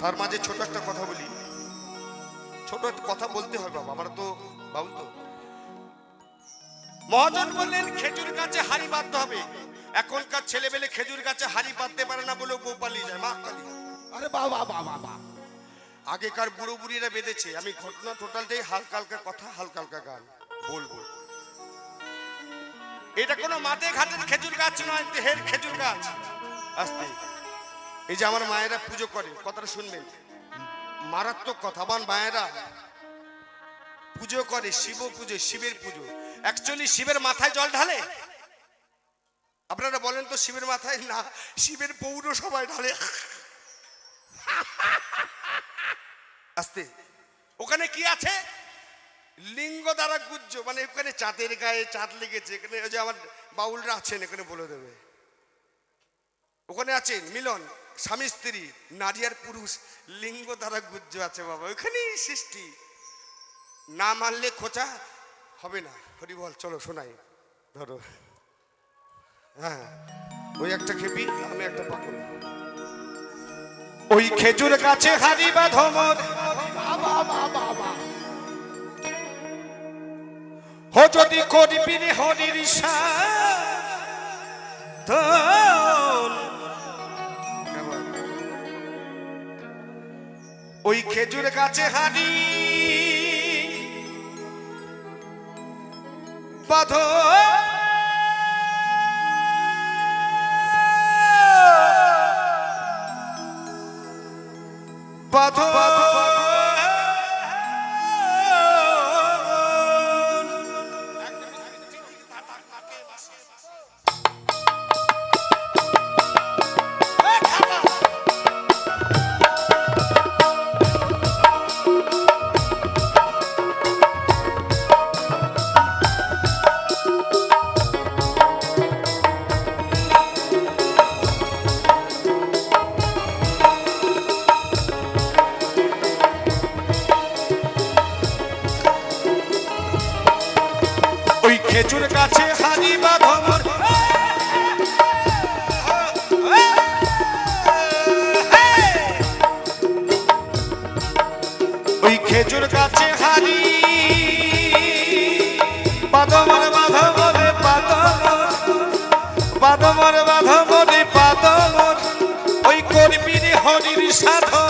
তার মাঝে ছোট একটা কথা বলি। ছোট একটা কথা বলতে হয় বাবা আমরা তো বাবুল তো। মহাজন বললেন খেজুর গাছে হাড়ি বাঁধতে হবে। এখনকার ছেলেবেলে খেজুর গাছে হাড়ি বাঁধতে পারে না বলে বউ পালিয়ে যায় মা কালী আরে বাবা বাবা বাবা আগেকার বুড়ো বুড়িরা বেঁধেছে। আমি ঘটনা টোটালটাই হালকা হালকা কথা হালকা হালকা গান বলব। এটা কোনো মাঠে ঘাটের খেজুর গাছ নয় দেহের খেজুর গাছ। আস্তে। এই যে আমার মায়েরা পুজো করে, কথাটা শুনবেন। মারাত্মক কথা। আমার মায়েরা পুজো করে, শিব পুজো, শিবের পুজো। অ্যাকচুয়ালি শিবের মাথায় জল ঢালে। আপনারা বলেন তো শিবের মাথায়? না, শিবের পৌর সবাই ঢালে। আস্তে। ওখানে কি আছে? লিঙ্গ দ্বারা গুজ্জ। মানে ওখানে চাঁদের গায়ে চাঁদ লেগেছে। এখানে ওই যে আমার বাউলরা আছেন, এখানে বলে দেবে। ওখানে আছেন, মিলন। স্বামী স্ত্রী, নারী আর পুরুষ, লিঙ্গ দ্বারা গুজ্জ আছে বাবা, ওখানেই সৃষ্টি। না মানলে খোঁচা হবে না। হরি বল, চলো শোনাই। ধরো। হ্যাঁ ওই একটা খেপি, আমি একটা পাগল ওই খেজুর গাছে হারি বা ধমর হো যদি করবি হরির সাধন। ওই খেজুর গাছে হানি বাধ বাঁধ খেজুর গাছে হারি বা ভমর ওই খেজুর গাছে হারি বাদমর বাধবরে বাদমর বাদমর বাধবরে বাদমর ওই করবি হরির সাধন।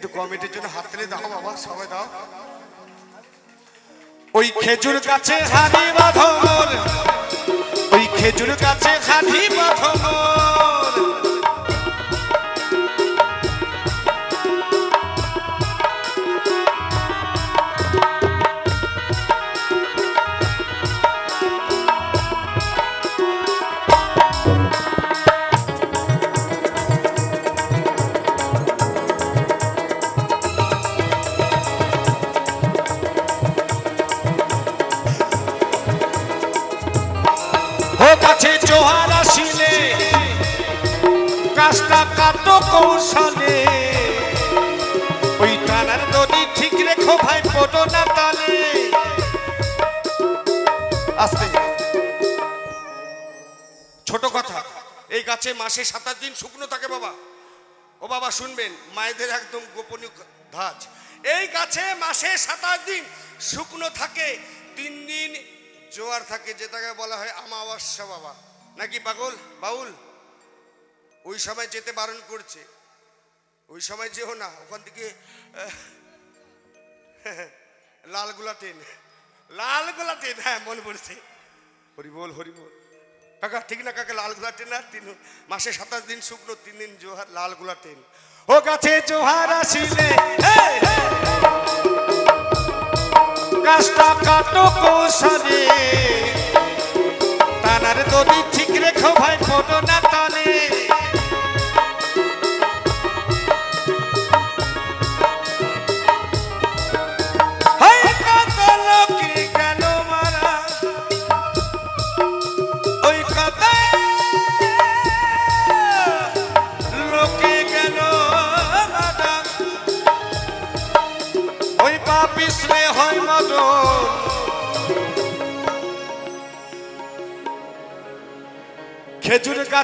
একটু কমিটির জন্য হাত তুলে দাও বাবা, সবাই দাও। ওই খেজুর গাছে হানি বাঁধর ওই খেজুর গাছে হানি বাঁধর কাটো ওই টানার দড়ি ঠিক রেখো ভাই পটো না তালে। আস্তে। ছোট কথা, এই গাছে মাসে সাতাশ দিন শুকনো থাকে বাবা। ও বাবা, শুনবেন, মায়েদের একদম গোপনীয় ধাজ এই গাছে মাসে সাতাশ দিন শুকনো থাকে, তিন দিন জোয়ার থাকে, যেটাকে বলা হয় আমাবস্যা বাবা। নাকি পাগল? বাউল? ওই সময় যেতে বারণ করছে। ওই সময় যেও না, ওখান থেকে লালগুলা ট্রেন। লালগুলা ট্রেন হ্যাঁ মনে পড়ছে। হরিবোল হরিবোল। কাকা, ঠিক না কাকা, লালগুলা ট্রেন আর তিন, মাসে সাতাশ দিন শুকনো, তিন দিন জোহার, লালগুলা ট্রেন। ও গাছে জোহার আসিলে। গাছটা কাটো কৌশলে। টানার দড়ি ঠিক রেখো ভাই ফটো না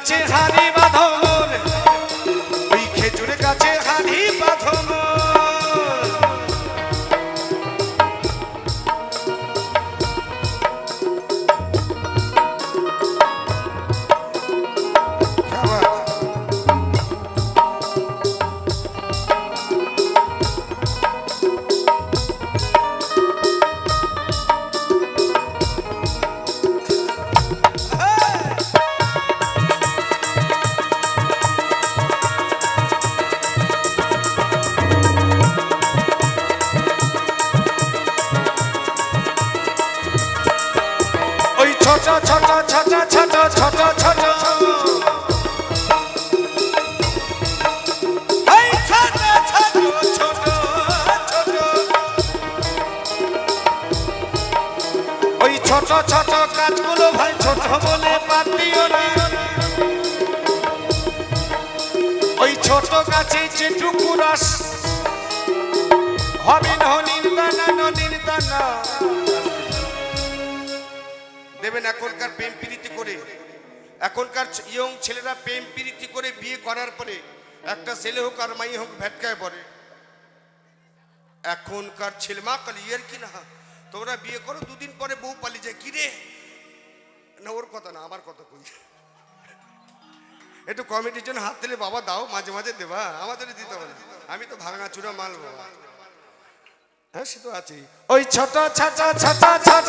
খেজুর ছোট ছোট ছোট ছোট ছোট ছোট ওই ছোট ছোট কাজগুলো ভাই ছোট বলে বাদ দিও না ওই ছোট গাছে যেটুকু রস হবে না নির্দানা নির্দানা দেবেন এখনকার প্রেম প্রীতি করে। এখনকার ইয়ং ছেলেরা প্রেম প্রীতি করে বিয়ে করার পরে একটা ছেলে হোক আর মাই হোক ভেটকায় পড়ে। এখনকার ছেলে, মা কাল ইয়ের কি না? তোমরা বিয়ে করো, দুদিন পরে বউ পালিয়ে যায়। কি রে? না, ওর কথা না, আমার কথা কই? একটু কমিটির জন্য হাত দিলে বাবা দাও, মাঝে মাঝে দেবা। আমাদের দিতে হবে আমি তো ভাঙা চূড়া মাল বাবা। হ্যাঁ সে তো আছেই। ওই ছোট ছোট ছোট ছোট।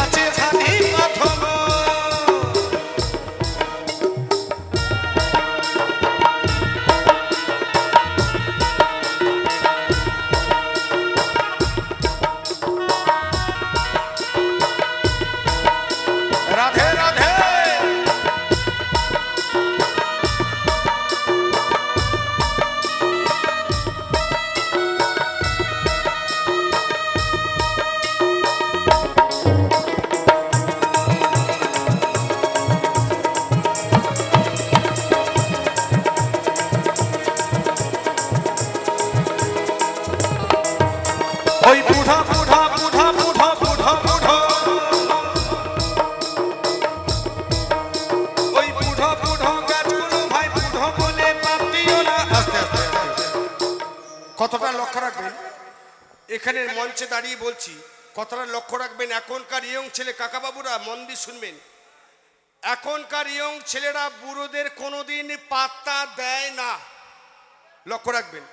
কতটা লক্ষ্য রাখবেন? এখানে মঞ্চে দাঁড়িয়ে বলছি, কতটা লক্ষ্য রাখবেন? এখনকার ইয়ং ছেলে, কাকাবাবুরা মন দিয়ে শুনবেন। এখনকার ইয়ং ছেলেরা বুড়োদের কোনোদিন পাত্তা দেয় না। লক্ষ্য রাখবেন,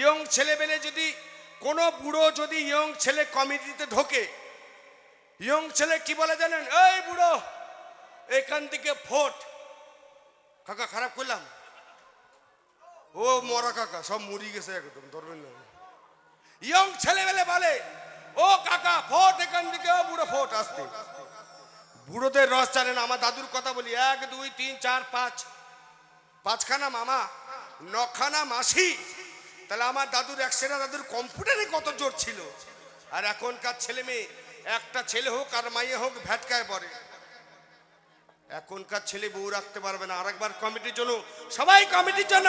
ইয়ং ছেলেবেলে যদি কোনো বুড়ো যদি ইয়ং ছেলে কমিটিতে ঢোকে, ইয়ং ছেলে কি বলে জানেন? এই বুড়ো, এখান থেকে ফোট কাকা, খারাপ করলাম? ও মরা কাকা, সব মুড়ি গেছে একদম, ধরবেন না। ইয়ং ছেলেবেলে বলে, ও কাকা, ফোট এখান থেকে, ও বুড়ো ফোট আসতে। বুড়োদের রস জানেন, আমার দাদুর কথা বলি, এক, দুই, তিন, চার, পাঁচ। পাঁচখানা মামা, নখানা মাসি। তাহলে আমার দাদুর একসেরা দাদুর কম্পিউটারে কত জোর ছিল। আর এখনকার ছেলে মেয়ে, একটা ছেলে হোক আর মাইয়ে হোক ভ্যাটকায় পড়ে। এখনকার ছেলে বউ রাখতে পারবে না। আরেকবার কমিটির জন্য সবাই কমিটির জন্য।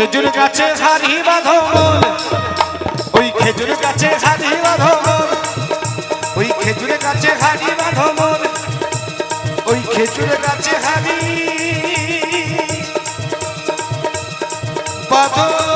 খেজুর গাছে হারি বাঁধন ওই খেজুর গাছে হারি বাঁধন ওই খেজুর গাছে হারি বাঁধন ওই খেজুর গাছে হারি বাঁধন